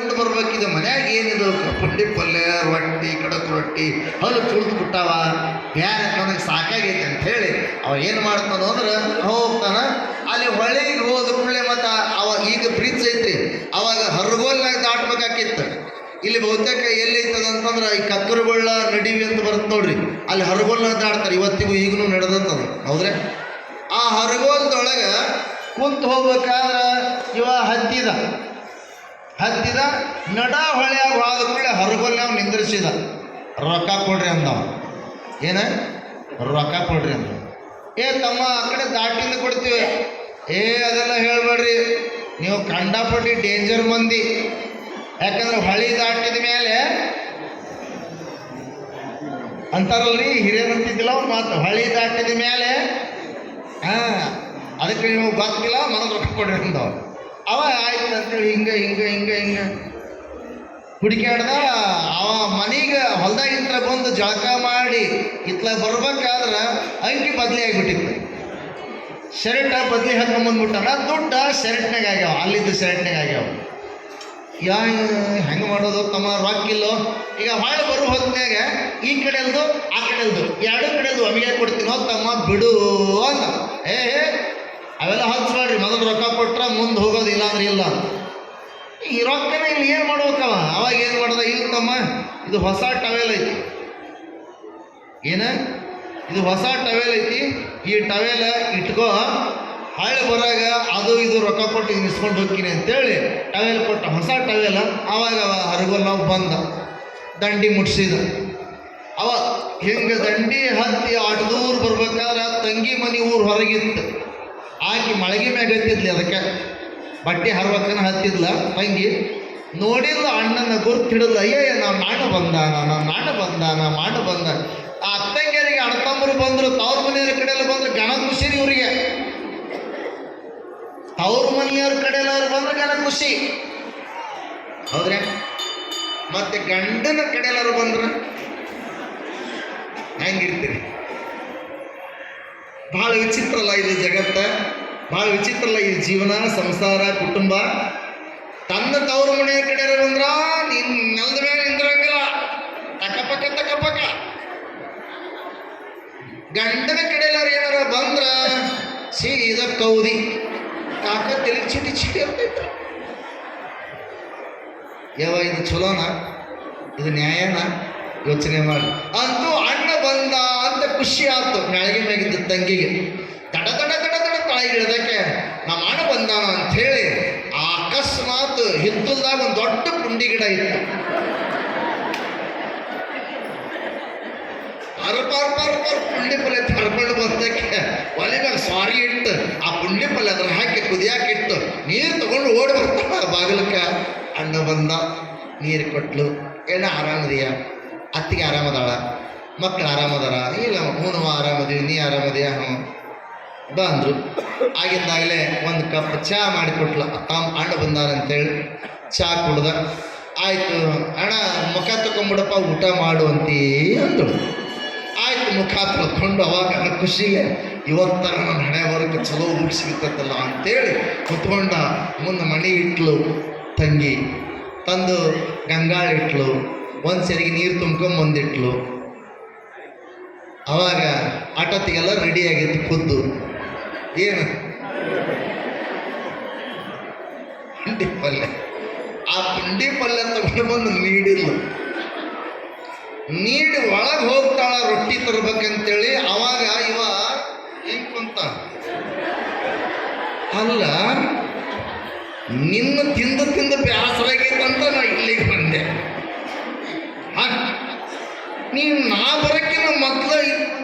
ಉಂಡು ಬರ್ಬೇಕಿದೆ, ಮನ್ಯಾಗ ಏನಿದು ಪುಂಡಿ ಪಲ್ಯ, ರೊಟ್ಟಿ, ಕಡಕ್ ರೊಟ್ಟಿ, ಹಲ್ಲು ತುಳಿದು ಬಿಟ್ಟಾವ. ಬ್ಯಾರೆ ನನಗೆ ಸಾಕಾಗೈತೆ ಅಂತ ಹೇಳಿ ಅವ ಏನು ಮಾಡ್ತಾನೋ ಅಂದ್ರೆ ಹೋಗ್ತಾನ. ಅಲ್ಲಿ ಹೊಳೆಗೆ ಹೋದ ಕೂಡಲೇ ಮತ್ತೆ ಅವ ಈಗ ಬ್ರಿಡ್ಜ್ ಐತಿ ಅವಾಗ ಹರಗೋಲ್ನಾಗ ದಾಟ್ಬೇಕಾಕಿತ್ತು. ಇಲ್ಲಿ ಬಹುತೇಕ ಎಲ್ಲಿ ಐತದ ಅಂತಂದ್ರೆ ಈ ಕಕ್ಕರುಗಳ ನಡಿವಿ ಅಂತ ಬರುತ್ತೆ ನೋಡ್ರಿ. ಅಲ್ಲಿ ಹರಗೋಲ್ನಾಗ ದಾಟ್ತಾರೆ, ಇವತ್ತಿಗೂ ಈಗಲೂ ನಡೆದಂತದ ಹೌದ್ರೆ? ಆ ಹರಗೋಲ್ದೊಳಗೆ ಕುಂತು ಹೋಗ್ಬೇಕಾದ್ರೆ ಇವ ಹತ್ತಿದ. ಹತ್ತಿದ ನಡ ಹೊಳೆಯಾಗ ಹೋದ ಕೂಡಲೇ ಹೊರಗೊಲ್ಲಿ ಅವ್ನು ನಿಂದ್ರಿಸಿದ. ರೊಕ್ಕ ಕೊಡ್ರಿ ಅಂದವ. ಏನ? ರೊಕ್ಕ ಕೊಡ್ರಿ ಅಂದ ಏ ತಮ್ಮ, ಆ ಕಡೆ ದಾಟಿಂದ ಕೊಡ್ತೀವಿ. ಏ, ಅದೆಲ್ಲ ಹೇಳ್ಬೇಡ್ರಿ. ನೀವು ಕಂಡಾಪಟ್ಟಿ ಡೇಂಜರ್ ಮಂದಿ. ಯಾಕಂದ್ರೆ ಹೊಳಿ ದಾಟಿದ ಮೇಲೆ ಅಂತಾರಲ್ರಿ ಹಿರಿಯರಂತಿದ್ದಿಲ್ಲ ಅವ್ರು ಮಾತು. ಹೊಳಿ ದಾಟಿದ ಮೇಲೆ, ಹಾಂ, ಅದಕ್ಕೆ ನೀವು ಗೊತ್ತಿಲ್ಲ, ಮನದ ರೊಕ್ಕ ಕೊಡ್ರಿ ಅಂದವ. ಅವ ಆಯ್ತು ಅಂತೇಳಿ ಹಿಂಗೆ ಹಿಂಗೆ ಹಿಂಗೆ ಹಿಂಗೆ. ಹುಡುಕ್ಯಾಡ್ದ ಅವ ಮನೆಗೆ ಹೊಲ್ದಾಗಿಂತ್ರ ಬಂದು ಜಳಕ ಮಾಡಿ ಇತ್ಲ ಬರ್ಬೇಕಾದ್ರೆ ಅಂಗಿ ಬದಲಿ ಆಗಿಬಿಟ್ಟಿತ್ತು. ಶರ್ಟ ಬದಲಿ ಹಾಕೊಂಬಂದ್ಬಿಟ್ಟಾನ ದುಡ್ಡ ಶರ್ಟ್ನಾಗ ಆಗ್ಯಾವ, ಅಲ್ಲಿದ್ದ ಶರ್ಟ್ನಾಗ ಆಗ್ಯಾವ. ಯಾ, ಹೆಂಗೆ ಮಾಡೋದು ತಮ್ಮ ರೊಕ್ಕಿಲ್ಲೋ ಈಗ ಹೊಳೆ ಬರೋ ಹೊತ್ತಿನಾಗ ಈ ಕಡೆಲ್ದು, ಆ ಕಡೆಲ್ದು, ಎರಡು ಕಡೆಲ್ದು ಅಮಿಗೆ ಕೊಡ್ತೀನೋ ತಮ್ಮ ಬಿಡು ಅಂತ ಏ ಹೇ ಹಚ್ಚ ಮಾಡ್ರಿ, ಮೊದಲು ರೊಕ್ಕ ಕೊಟ್ಟರೆ ಮುಂದೆ ಹೋಗೋದು ಇಲ್ಲಾಂದ್ರೆ ಇಲ್ಲ. ಈ ರೊಕ್ಕನ ಇಲ್ಲಿ ಏನು ಮಾಡ್ಬೇಕವ? ಅವಾಗ ಏನು ಮಾಡ್ದ? ಇಲ್ಲ ತಮ್ಮ, ಇದು ಹೊಸ ಟವೆಲ್ ಐತಿ. ಏನ? ಇದು ಹೊಸ ಟವೆಲ್ ಐತಿ. ಈ ಟವೆಲ್ ಇಟ್ಕೋ, ಹಳ್ಳಿ ಬರಾಗ ಅದು ಇದು ರೊಕ್ಕ ಕೊಟ್ಟು ಇಸ್ಕೊಂಡು ಹೋಗ್ತೀನಿ ಅಂತೇಳಿ ಟವೆಲ್ ಕೊಟ್ಟ ಹೊಸ ಟವೆಲ್ ಅವಾಗ ಅವ ಹರಗೋಲ್ ನಾವು ಬಂದ. ದಂಡಿ ಮುಟ್ಸಿದ. ಅವ ಹಿಂಗೆ ದಂಡಿ ಹತ್ತಿ ಆಟದೂರು ದೂರ ಬರ್ಬೇಕಾದ್ರೆ ತಂಗಿ ಮನೆ ಊರು ಹೊರಗಿತ್ತು. ಆಕಿ ಮಳಗಿ ಮ್ಯಾಗ ಹತ್ತಿದ್ಲಿ ಅದಕ್ಕೆ. ಬಟ್ಟೆ ಹರ್ವಕ್ಕನ ಹತ್ತಿದ್ಲ. ತಂಗಿ ನೋಡಿಲ್ಲ ಅಣ್ಣನ ಗುರ್ತು ಹಿಡಿದ್ಲ ಅಯ್ಯಯ್ಯ ನಾವು ನಾಟ ಬಂದಾನ ನಾವು ನಾಟ ಬಂದಾನ ಮಾಟ ಬಂದ ಆ ಅತ್ತಂಗಿಯರಿಗೆ ಅಣ್ಣತಮ್ಮರು ಬಂದರು, ತವ್ರ ಮನೆಯವ್ರ ಕಡೆಯಲ್ಲಿ ಬಂದ್ರು ಗಣ ಖುಷಿ ರೀ ಇವರಿಗೆ. ತವ್ರ ಮನೆಯವ್ರ ಕಡೆಯಲ್ಲವ್ರು ಬಂದ್ರೆ ಗಣ ಖುಷಿ. ಹೌದ್ರೆ ಮತ್ತೆ ಗಂಡನ ಕಡೆಯಲ್ಲವ್ರು ಬಂದ್ರೆ. ಹೆಂಗಿರ್ತೀರಿ? ಭಾಳ ವಿಚಿತ್ರ ಅಲ್ಲ ಇದು ಜಗತ್ತ ಭಾಳ ವಿಚಿತ್ರ ಅಲ್ಲ ಈ ಜೀವನ, ಸಂಸಾರ, ಕುಟುಂಬ. ತನ್ನ ತವರು ಮನೆಯ ಕಡೆ ಬಂದ್ರ, ನಿನ್ ನೆಲದ ಮೇಲೆ ನಿಂದ್ರಂಗಿಲ್ಲ ತಕಪಕ್ಕ ತಕಪಕ್ಕ ಗಂಡನ ಕಡೆಯಲ್ಲವ್ರು ಏನಾರ ಬಂದ್ರ, ಸೀದ ಕೌದಿ. ಕಾಕ ತಲೆ ಚಿಟಿ ಚಿಟಿ ಅಂತೈತೆ ಯಾವ ಇದು ಚಲೋನ? ಇದು ನ್ಯಾಯನಾ? ಯೋಚನೆ ಮಾಡಿ. ಅಂತೂ ಅಣ್ಣ ಬಂದ ಅಂತ ಖುಷಿ ಆಯ್ತು. ಮ್ಯಾಳಿಗೆ ಮ್ಯಾಗಿದ್ದ ತಂಗಿಗೆ. ತಡ ತಡ ತಡ ತಡ ತಾಯಿ ಹಿಡ್ದಕ್ಕೆ ನಮ್ಮ ಅಣ್ಣ ಬಂದಾನ ಅಂತ ಹೇಳಿ ಆ ಅಕಸ್ಮಾತ್ ಹಿತ್ತಲ್ದಾಗ ಒಂದು ದೊಡ್ಡ ಪುಂಡಿ ಗಿಡ ಇತ್ತು. ಅರ್ಪ ಅರ್ಪ ಪುಂಡಿ ಪಲ್ಯ ತರ್ಕೊಂಡು ಬಂದಕ್ಕೆ ಒಲೆ ಸಾರಿ ಇಟ್ಟು ಆ ಪುಂಡಿ ಪಲ್ಯ ಅದ್ರ ಹಾಕಿ ಕುದಿಯಾಕೆ ನೀರು ತಗೊಂಡು ಓಡಿ ಬರ್ತಾಳ ಬಾಗಿಲಕ್ಕ. ಅಣ್ಣ ಬಂದ, ನೀರು ಕೊಟ್ಲು, ಏನ ಆರಾಮದಿಯ? ಅತ್ತಿಗೆ ಆರಾಮದಾಳ. ಮಕ್ಕಳು ಆರಾಮದಾರ? ಇಲ್ಲ ಹೂನು ಆರಾಮದೀವಿ ನೀ ಆರಾಮದಿಯ ಹ್ಞೂ ಬಂದರು ಆಗಿಂದಾಗಲೇ ಒಂದು ಕಪ್ ಚಹಾ ಮಾಡಿಕೊಟ್ಲು. ತಮ್ಮ ಅಣ್ಣ ಬಂದಾರಂತೇಳಿ ಚಹಾ ಕುಡ್ದ. ಆಯಿತು, ಅಣ್ಣ, ಮುಖ ತಗೊಂಬಿಡಪ್ಪ ಊಟ ಮಾಡು ಅಂತೀ ಅಂದಳು ಆಯಿತು, ಮುಖ ತೊಳ್ಕೊಂಡು ಅವಾಗ ಖುಷಿಗೆ ಇವತ್ತರ ನನ್ನ ಹಣೆ ಬರೋಕ್ಕೆ ಚಲೋ ಊಟ ಸಿಗುತ್ತಲ್ಲ ಅಂತೇಳಿ ಕುತ್ಕೊಂಡ ಮುಂದೆ ಮಣಿ ಇಟ್ಲು ತಂಗಿ. ತಂದು ಗಂಗಾಳ ಇಟ್ಲು. ಒಂದು ಸರಿಗೆ ನೀರು ತುಂಬ್ಕೊಂಡ್ ಬಂದಿಟ್ಲು ಅವಾಗ ಆಟೋತಿಗೆಲ್ಲ ರೆಡಿ ಆಗಿತ್ತು ಖುದ್ದು ಏನು? ಪುಂಡಿ ಪಲ್ಯ. ಆ ಪುಂಡಿ ಪಲ್ಯ ತಗೊಂಡು ಬಂದು ನೀಡಿಲ್ಲ ನೀಡಿ ಒಳಗೆ ಹೋಗ್ತಾಳ ರೊಟ್ಟಿ ತರ್ಬೇಕಂತೇಳಿ ಅವಾಗ ಇವ ಹೆಂಗ್ ಕುಂತ? ಅಲ್ಲ, ನಿನ್ನ ತಿಂದು ತಿಂದು ಬ್ಯಾಸರಾಗಿತ್ತಂತ ನಾ ಇಲ್ಲಿಗೆ ಬಂದೆ. ನೀನು ನಾ ಬರೋಕ್ಕಿಂತ ಮೊದಲು